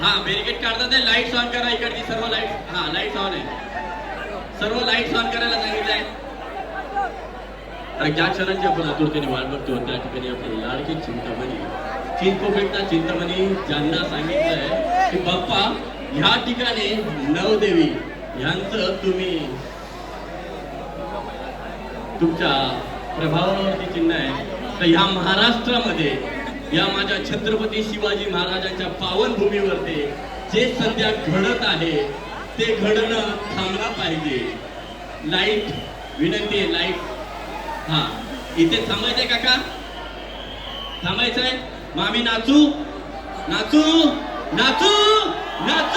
हा बॅरिकेड काढतात ते. लाईट्स ऑन करा इकडची. सर्व लाइट हा लाईट्स ऑन आहे. सर्व लाईट्स ऑन करायला सांगितलंय आणि ज्या क्षणांची आपण आतुरतेने वाट बघतो त्या ठिकाणी आपली लाडकी चिंतामणी चिंतपोपेटता चिंतामणी ज्यांना सांगितलंय की बाप्पा ह्या ठिकाणी नवदेवी यांचं तुम्ही तुमच्या प्रभावावरती चिन्ह आहे. तर ह्या महाराष्ट्रामध्ये या माझ्या छत्रपती शिवाजी महाराजांच्या पावनभूमीवरती जे सध्या घडत आहे ते घडणं थांबलं पाहिजे. लाइट विनंती आहे लाइट हा इथे थांबायचंय काका? थांबायचंय? मग आम्ही नाचू? नाचू? नाचू? नाचू?